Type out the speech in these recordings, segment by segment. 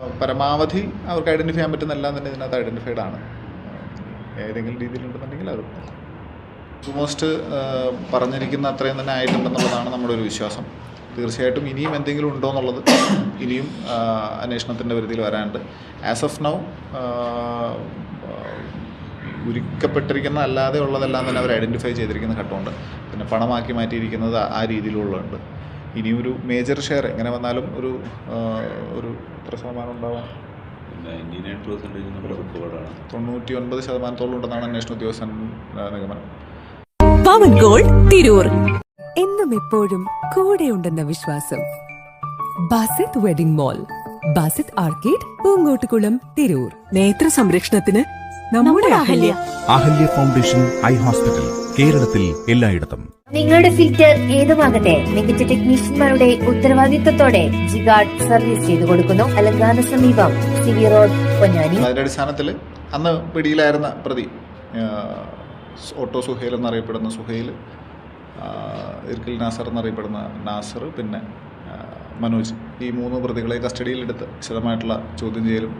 പരമാവധി അവർക്ക് ഐഡന്റിഫൈ ചെയ്യാൻ പറ്റുന്ന എല്ലാം തന്നെ ഇതിനകത്ത് ഐഡന്റിഫൈഡ് ആണ്. ഏതെങ്കിലും രീതിയിലുണ്ടെന്നുണ്ടെങ്കിൽ അത് ഓൾമോസ്റ്റ് പറഞ്ഞിരിക്കുന്ന അത്രയും തന്നെ ആയിട്ടുണ്ടെന്നുള്ളതാണ് നമ്മുടെ ഒരു വിശ്വാസം. തീർച്ചയായിട്ടും ഇനിയും എന്തെങ്കിലും ഉണ്ടോ എന്നുള്ളത് ഇനിയും അന്വേഷണത്തിന്റെ പരിധിയിൽ വരാനുണ്ട്. ആസ് ഓഫ് നൗ ഉരുക്കപ്പെട്ടിരിക്കുന്ന അല്ലാതെ ഉള്ളതെല്ലാം തന്നെ അവർ ഐഡന്റിഫൈ ചെയ്തിരിക്കുന്ന ഘട്ടമുണ്ട്. പിന്നെ പണമാക്കി മാറ്റിയിരിക്കുന്നത് ആ രീതിയിലുള്ളതുണ്ട്. ഇനി ഒരു മേജർ ഷെയർ എങ്ങനെ വന്നാലും ഒരു ഒരു എത്ര ശതമാനം ഉണ്ടാവാം? തൊണ്ണൂറ്റി ഒൻപത് ശതമാനത്തോളം ഉണ്ടെന്നാണ് അന്വേഷണ ഉദ്യോഗസ്ഥൻ നിഗമനം. പവൻ ഗോൾഡ് തിരൂർ. എന്നും എപ്പോഴും കൂടെയുണ്ടെന്ന വിശ്വാസം. Basith wedding mall Basith arcade Poonkottukulam Tirur. നേത്ര സംരക്ഷണത്തിന് നമ്മുടെ Ahalia. Ahalia foundation eye hospital കേരളത്തിൽ എല്ലായിടത്തും. നിങ്ങളുടെ ഫിൽറ്റർ ഏതുമാകട്ടെ മികച്ച ടെക്നീഷ്യന്മാരുടെ ഉത്തരവാദിത്തത്തോടെ ജിഗാർഡ് സർവീസ് ചെയ്തു കൊടുക്കുന്നു. അലങ്കാന സമീപം സിവി റോഡ് പൊന്നാനി. അതിന്റെ അടിസ്ഥാനത്തിൽ അന്ന് പിടിയിലായിരുന്ന പ്രതി ഓട്ടോ സുഹേൽ എന്നറിയപ്പെടുന്ന സുഹേൽ ഇർക്കിൽ നാസർ എന്നറിയപ്പെടുന്ന നാസർ പിന്നെ മനോജ്. ഈ മൂന്ന് പ്രതികളെ കസ്റ്റഡിയിലെടുത്ത് വിശദമായിട്ടുള്ള ചോദ്യം ചെയ്യലും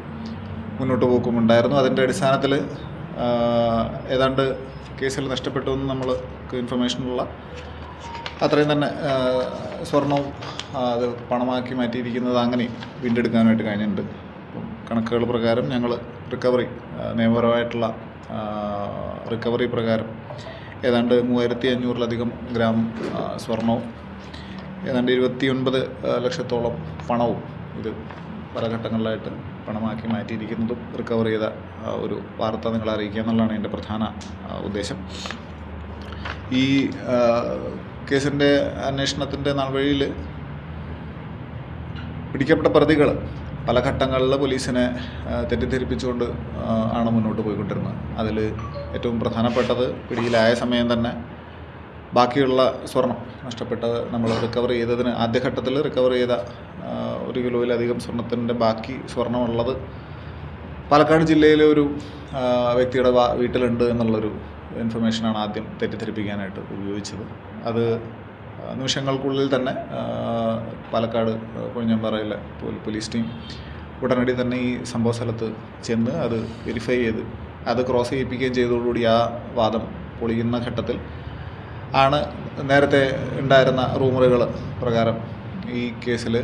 മുന്നോട്ട് പോക്കും ഉണ്ടായിരുന്നു അതിന്റെ അടിസ്ഥാനത്തിൽ ഏതാണ്ട് കേസിൽ നഷ്ടപ്പെട്ടു എന്ന് നമ്മൾക്ക് ഇൻഫർമേഷനുള്ള അത്രയും തന്നെ സ്വർണവും അത് പണമാക്കി മാറ്റിയിരിക്കുന്നത് അങ്ങനെയും വീണ്ടെടുക്കാനായിട്ട് കഴിഞ്ഞിട്ടുണ്ട്. അപ്പം കണക്കുകൾ പ്രകാരം ഞങ്ങൾ റിക്കവറി നിയമപരമായിട്ടുള്ള റിക്കവറി പ്രകാരം ഏതാണ്ട് മൂവായിരത്തി അഞ്ഞൂറിലധികം ഗ്രാം സ്വർണവും ഏതാണ്ട് ഇരുപത്തി ഒൻപത് ലക്ഷത്തോളം പണവും ഇത് പല ഘട്ടങ്ങളിലായിട്ട് പണമാക്കി മാറ്റിയിരിക്കുന്നതും റിക്കവർ ചെയ്ത ഒരു വാർത്ത നിങ്ങളെ അറിയിക്കുക എന്നുള്ളതാണ് എന്റെ പ്രധാന ഉദ്ദേശം. ഈ കേസിന്റെ അന്വേഷണത്തിന്റെ നാൾവഴിയിൽ പിടിക്കപ്പെട്ട പ്രതികൾ പല ഘട്ടങ്ങളിൽ പോലീസിനെ തെറ്റിദ്ധരിപ്പിച്ചുകൊണ്ട് ആണ് മുന്നോട്ട് പോയിക്കൊണ്ടിരുന്നത്. അതിൽ ഏറ്റവും പ്രധാനപ്പെട്ടത് പിടിയിലായ സമയം തന്നെ ബാക്കിയുള്ള സ്വർണം നഷ്ടപ്പെട്ടത് നമ്മൾ റിക്കവർ ചെയ്തതിന് ആദ്യഘട്ടത്തിൽ റിക്കവർ ചെയ്ത ഒരു കിലോയിലധികം സ്വർണത്തിന്റെ ബാക്കി സ്വർണമുള്ളത് പാലക്കാട് ജില്ലയിലെ ഒരു വ്യക്തിയുടെ വീട്ടിലുണ്ട് എന്നുള്ളൊരു ഇൻഫർമേഷനാണ് ആദ്യം തെറ്റിദ്ധരിപ്പിക്കാനായിട്ട് ഉപയോഗിച്ചത്. അത് നിമിഷങ്ങൾക്കുള്ളിൽ തന്നെ പാലക്കാട് കൊഴിഞ്ഞമ്പാറയിലെ പോലീസ് ടീം ഉടനടി തന്നെ ഈ സംഭവ സ്ഥലത്ത് ചെന്ന് അത് വെരിഫൈ ചെയ്ത് അത് ക്രോസ് ചെയ്യിപ്പിക്കുകയും ചെയ്തതോടുകൂടി ആ വാദം പൊളിയുന്ന ഘട്ടത്തിൽ ആണ് നേരത്തെ ഉണ്ടായിരുന്ന റൂമറുകൾ പ്രകാരം ഈ കേസിൽ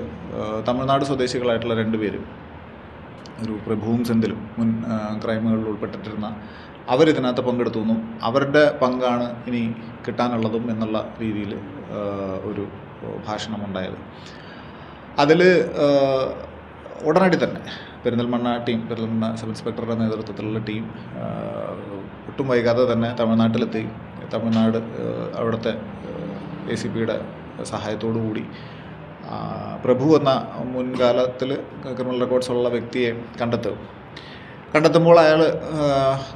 തമിഴ്നാട് സ്വദേശികളായിട്ടുള്ള രണ്ട് പേരും ഒരു പ്രഭുവും സെന്തിലും മുൻ ക്രൈമുകളിൽ ഉൾപ്പെട്ടിട്ടിരുന്ന അവരിതിനകത്ത് പങ്കെടുത്തു എന്നും അവരുടെ പങ്കാണ് ഇനി കിട്ടാനുള്ളതും എന്നുള്ള രീതിയിൽ ഒരു ഭാഷണമുണ്ടായത്. അതിൽ ഉടനടി തന്നെ പെരിന്തൽമണ്ണ ടീം പെരിന്തൽമണ്ണ സബ് ഇൻസ്പെക്ടറുടെ നേതൃത്വത്തിലുള്ള ടീം ഒട്ടും വൈകാതെ തന്നെ തമിഴ്നാട്ടിലെത്തി. തമിഴ്നാട് അവിടുത്തെ എ സി പിയുടെ സഹായത്തോടു കൂടി പ്രഭു എന്ന മുൻകാലത്തിൽ ക്രിമിനൽ റെക്കോർഡ്സ് ഉള്ള വ്യക്തിയെ കണ്ടെത്തും. കണ്ടെത്തുമ്പോൾ അയാൾ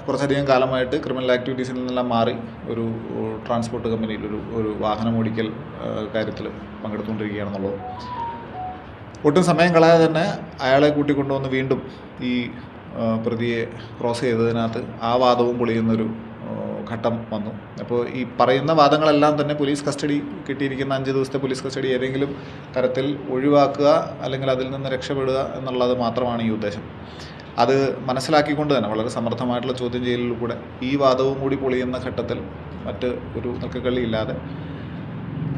കുറച്ചധികം കാലമായിട്ട് ക്രിമിനൽ ആക്ടിവിറ്റീസിൽ നിന്നെല്ലാം മാറി ഒരു ട്രാൻസ്പോർട്ട് കമ്പനിയിൽ ഒരു ഒരു വാഹനം ഓടിക്കൽ കാര്യത്തിൽ പങ്കെടുത്തുകൊണ്ടിരിക്കുകയാണെന്നുള്ളത്. ഒട്ടും സമയം കളയാതെ തന്നെ അയാളെ കൂട്ടിക്കൊണ്ടുവന്ന് വീണ്ടും ഈ പ്രതിയെ ക്രോസ് ചെയ്തതിനകത്ത് ആ വാദവും പൊളിയുന്നൊരു ഘട്ടം വന്നു. അപ്പോൾ ഈ പറയുന്ന വാദങ്ങളെല്ലാം തന്നെ പോലീസ് കസ്റ്റഡി കിട്ടിയിരിക്കുന്ന അഞ്ച് ദിവസത്തെ പോലീസ് കസ്റ്റഡി ഏതെങ്കിലും തരത്തിൽ ഒഴിവാക്കുക അല്ലെങ്കിൽ അതിൽ നിന്ന് രക്ഷപ്പെടുക എന്നുള്ളത് മാത്രമാണ് ഈ ഉദ്ദേശം. അത് മനസ്സിലാക്കിക്കൊണ്ട് തന്നെ വളരെ സമർത്ഥമായിട്ടുള്ള ചോദ്യം ചെയ്യലിലൂടെ ഈ വാദവും കൂടി പൊളിയുന്ന ഘട്ടത്തിൽ മറ്റ് ഒരു നിൽക്കക്കള്ളിയില്ലാതെ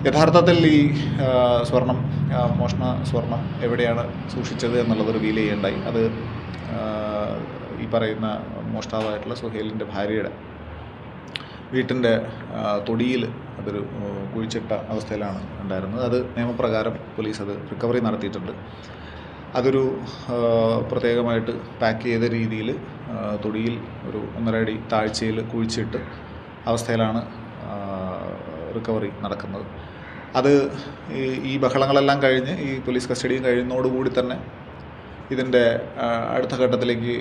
യഥാർത്ഥത്തിൽ ഈ സ്വർണം മോഷണ സ്വർണം എവിടെയാണ് സൂക്ഷിച്ചത് എന്നുള്ളത് റിവീൽ ചെയ്യേണ്ടായി അത് ഈ പറയുന്ന മോഷ്ടാവായിട്ടുള്ള സുഹേലിന്റെ ഭാര്യയുടെ വീട്ടിന്റെ തൊടിയിൽ അതൊരു കുഴിച്ചിട്ട അവസ്ഥയിലാണ് ഉണ്ടായിരുന്നത്. അത് നിയമപ്രകാരം പോലീസ് അത് റിക്കവറി നടത്തിയിട്ടുണ്ട്. അതൊരു പ്രത്യേകമായിട്ട് പാക്ക് ചെയ്ത രീതിയിൽ തൊടിയിൽ ഒരു ഒന്നര അടി താഴ്ചയിൽ കുഴിച്ചിട്ട് അവസ്ഥയിലാണ് റിക്കവറി നടക്കുന്നത്. അത് ഈ ബഹളങ്ങളെല്ലാം കഴിഞ്ഞ് ഈ പോലീസ് കസ്റ്റഡിയും കഴിയുന്നതോടുകൂടി തന്നെ ഇതിന്റെ അടുത്ത ഘട്ടത്തിലേക്ക്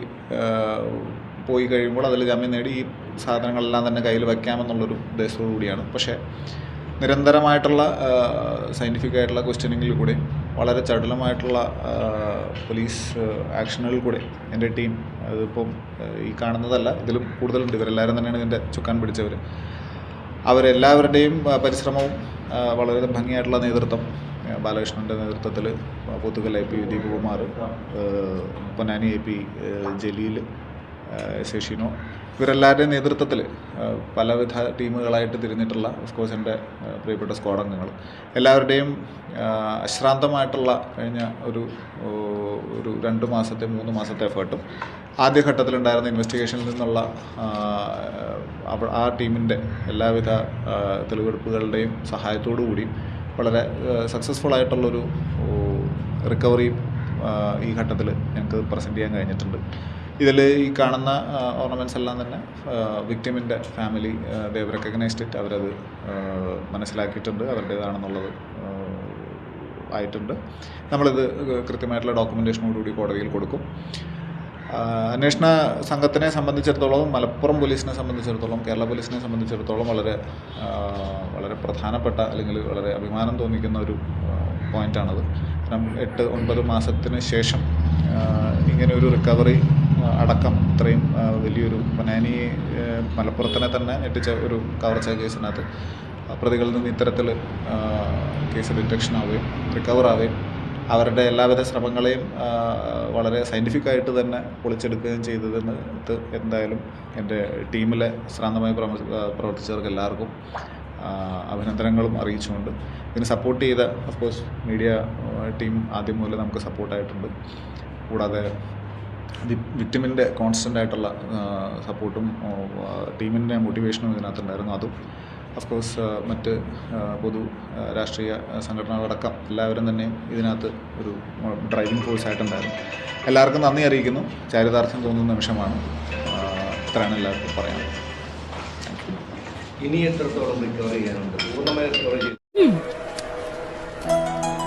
പോയി കഴിയുമ്പോൾ അതിൽ ജാമ്യം നേടി ഈ സാധനങ്ങളെല്ലാം തന്നെ കയ്യിൽ വയ്ക്കാമെന്നുള്ളൊരു ഉദ്ദേശത്തോടു കൂടിയാണ്. പക്ഷേ നിരന്തരമായിട്ടുള്ള സയന്റിഫിക് ആയിട്ടുള്ള ക്വസ്റ്റ്യനിങ്ങിൽ കൂടെ വളരെ ചടുലമായിട്ടുള്ള പോലീസ് ആക്ഷനുകളിൽ കൂടെ എന്റെ ടീം അതിപ്പം ഈ കാണുന്നതല്ല ഇതിലും കൂടുതലുണ്ട്. ഇവരെല്ലാവരും തന്നെയാണ് ഇതിന്റെ ചുക്കാൻ പിടിച്ചവർ. അവരെല്ലാവരുടെയും പരിശ്രമവും വളരെ ഭംഗിയായിട്ടുള്ള നേതൃത്വം ബാലകൃഷ്ണന്റെ നേതൃത്വത്തിൽ Pothukal I P Deepakumar Ponnani I P Jaleel ശശിനോ ഇവരെല്ലാവരുടെയും നേതൃത്വത്തിൽ പലവിധ ടീമുകളായിട്ട് തിരിഞ്ഞിട്ടുള്ള ഓഫ്കോഴ്സ് എന്റെ ഏഹ് പ്രിയപ്പെട്ട സ്ക്വാഡ് അംഗങ്ങൾ. എല്ലാവരുടെയും അശ്രാന്തമായിട്ടുള്ള കഴിഞ്ഞ ഒരു ഒരു രണ്ട് മാസത്തെ മൂന്ന് മാസത്തെ എഫേർട്ടും ആദ്യഘട്ടത്തിലുണ്ടായിരുന്ന ഇൻവെസ്റ്റിഗേഷനിൽ നിന്നുള്ള ആ, ടീമിന്റെ എല്ലാവിധ തെളിവെടുപ്പുകളുടെയും സഹായത്തോടു കൂടിയും വളരെ സക്സസ്ഫുൾ ആയിട്ടുള്ളൊരു റിക്കവറിയും ഈ ഘട്ടത്തിൽ ഞങ്ങൾക്ക് പ്രസന്റ് ചെയ്യാൻ കഴിഞ്ഞിട്ടുണ്ട്. ഇതിൽ ഈ കാണുന്ന ഓർണമെന്റ്സ് എല്ലാം തന്നെ വിക്ടിമിന്റെ ഫാമിലി ദേവ് റെക്കഗ്നൈസ്ഡ് ഇറ്റ് അവരത് മനസ്സിലാക്കിയിട്ടുണ്ട്. അവരുടേതാണെന്നുള്ളത് ആയിട്ടുണ്ട്. നമ്മളിത് കൃത്യമായിട്ടുള്ള ഡോക്യുമെന്റേഷനോടുകൂടി കോടതിയിൽ കൊടുക്കും. അന്വേഷണ സംഘത്തിനെ സംബന്ധിച്ചിടത്തോളം മലപ്പുറം പോലീസിനെ സംബന്ധിച്ചിടത്തോളം കേരള പോലീസിനെ സംബന്ധിച്ചിടത്തോളം വളരെ വളരെ പ്രധാനപ്പെട്ട അല്ലെങ്കിൽ വളരെ അഭിമാനം തോന്നിക്കുന്ന ഒരു പോയിന്റാണത് കാരണം എട്ട് ഒൻപത് മാസത്തിന് ശേഷം ഇങ്ങനെ ഒരു റിക്കവറി അടക്കം ഇത്രയും വലിയൊരു പൊന്നാനി മലപ്പുറത്തിനെ തന്നെ ഞെട്ടിച്ച ഒരു കവർച്ച കേസിനകത്ത് പ്രതികളിൽ നിന്ന് ഇത്തരത്തിൽ കേസ് ഡിറ്റക്ഷൻ ആവുകയും റിക്കവർ ആവുകയും അവരുടെ എല്ലാവിധ ശ്രമങ്ങളെയും വളരെ സയന്റിഫിക്കായിട്ട് തന്നെ പൊളിച്ചെടുക്കുകയും ചെയ്തതെന്ന് എന്തായാലും എന്റെ ടീമിലെ ശ്രാന്തമായി പ്രവ- പ്രവർത്തിച്ചവർക്ക് എല്ലാവർക്കും അഭിനന്ദനങ്ങളും അറിയിച്ചുകൊണ്ട് ഇതിന് സപ്പോർട്ട് ചെയ്ത ഓഫ് കോഴ്സ് മീഡിയ ടീം ആദ്യം മുതൽ നമുക്ക് സപ്പോർട്ടായിട്ടുണ്ട് കൂടാതെ വിക്ടിമിന്റെ കോൺസ്റ്റന്റ് ആയിട്ടുള്ള സപ്പോർട്ടും ടീമിന്റെ മോട്ടിവേഷനും ഇതിനകത്തുണ്ടായിരുന്നു. അതും അഫ്കോഴ്സ് മറ്റ് ആ, പൊതു രാഷ്ട്രീയ സംഘടനകളടക്കം എല്ലാവരും തന്നെ ഇതിനകത്ത് ഒരു ഡ്രൈവിംഗ് ഫോഴ്സ് ആയിട്ടുണ്ടായിരുന്നു. എല്ലാവർക്കും നന്ദി അറിയിക്കുന്നു. ചാരിതാർത്ഥ്യം തോന്നുന്ന നിമിഷമാണ്. ഇത്രയാണ് എല്ലാവർക്കും പറയാനുള്ളത്. ഇനി എത്രത്തോളം റിക്കവർ ചെയ്യാനുണ്ട്? പൂർണമായി റിക്കവർ ചെയ്ത്.